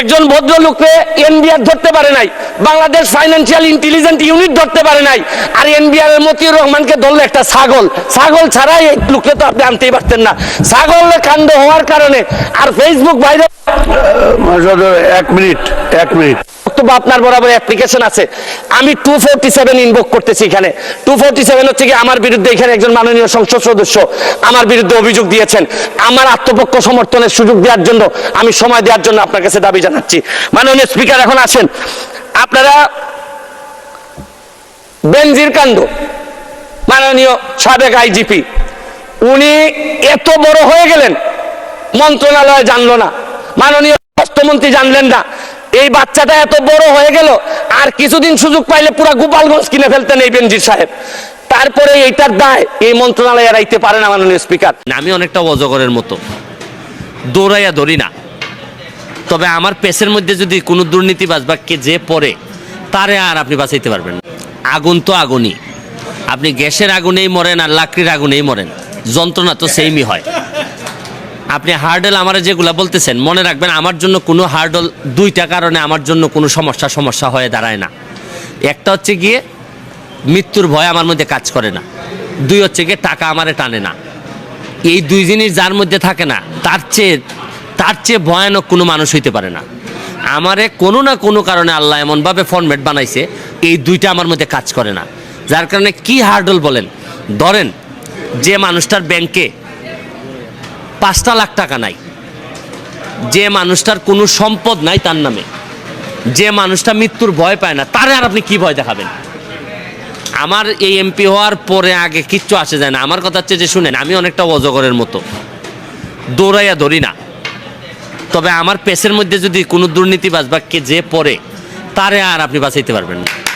একজন ভদ্রলোককে এনবিআর ধরতে পারে নাই, বাংলাদেশ ফাইন্যান্সিয়াল ইন্টেলিজেন্ট ইউনিট ধরতে পারে নাই, আর এনবিআর এর মতিউর রহমানকে ধরলো একটা ছাগল। ছাগল ছাড়াই এই লোককে তো আপনি আনতেই পারতেন না। ছাগলের কাণ্ড হওয়ার কারণে আর ফেসবুক বাইরে এক মিনিট এক মিনিট। বক্তব্য আপনার বরাবর অ্যাপ্লিকেশন আছে। আমি টু ফোরটি সেভেন ইনভোক করতেছি এখানে। টু ফোরটি সেভেন হচ্ছে কি আমার বিরুদ্ধে এখানে একজন মাননীয় সংসদ সদস্য আমার বিরুদ্ধে অভিযোগ দিয়েছেন। আমার আত্মপক্ষ সমর্থনের সুযোগ দেওয়ার জন্য আমি সময় দেওয়ার জন্য আপনার কাছে দাবি জানাচ্ছি। মাননীয় স্পিকার এখন আসেন। আপনারা বেনজির কাণ্ড মাননীয় সাবেক আইজিপি, উনি এত বড় হয়ে গেলেন, মন্ত্রণালয় জানলো না। মাননীয় স্বাস্থ্যমন্ত্রী জানলেন না। এই বাচ্চাটা এত বড় হয়ে গেল, আর কিছুদিন সুযোগ পাইলে পুরো গোপালগঞ্জ কিনে ফেলতেন এই বেনজির সাহেব। তারপরে এইটার দায় এই মন্ত্রণালয় এড়াইতে পারে না মাননীয় স্পিকার। আমি অনেকটা অজগরের মতো। দৌড়াইয়া ধরি না। তবে আমার পেশের মধ্যে যদি কোনো দুর্নীতিবাজ বা কে যে পড়ে, তারে আর আপনি বাঁচাইতে পারবেন। আগুন তো আগুনই। আপনি গ্যাসের আগুনেই মরেন আর লাকড়ির আগুনেই মরেন। যন্ত্রণা তো সেমই হয়। আপনি হার্ডেল আমার যেগুলা বলতেছেন, মনে রাখবেন আমার জন্য কোনো হার্ডল দুইটা কারণে আমার জন্য কোনো সমস্যা সমস্যা হয়ে দাঁড়ায় না। একটা হচ্ছে গিয়ে মৃত্যুর ভয় আমার মধ্যে কাজ করে না। দুই হচ্ছে গিয়ে টাকা আমারে টানে না। এই দুই জিনিস যার মধ্যে থাকে না, তার চেয়ে তার চেয়ে ভয়ানক কোনো মানুষ হইতে পারে না। আমারে কোনো না কোনো কারণে আল্লাহ এমনভাবে ফর্মেট বানাইছে, এই দুইটা আমার মধ্যে কাজ করে না। যার কারণে কি হার্ডল বলেন? ধরেন, যে মানুষটার ব্যাংকে পাঁচটা লাখ টাকা নাই। যে মানুষটার কোনো সম্পদ নাই তার নামে। যে মানুষটা মৃত্যুর ভয় পায় না, তারে আর আপনি কি ভয় দেখাবেন? আমার এই এমপি হওয়ার পরে আগে কিচ্ছু আসে যায় না। আমার কথা হচ্ছে যে, শুনেন, আমি অনেকটা অজগরের মতো। দৌড়াইয়া ধরি না। তবে আমার পেশের মধ্যে যদি কোনো দুর্নীতিবাজ বা কে যে পড়ে, তারে আর আপনি বাঁচাইতে পারবেন না।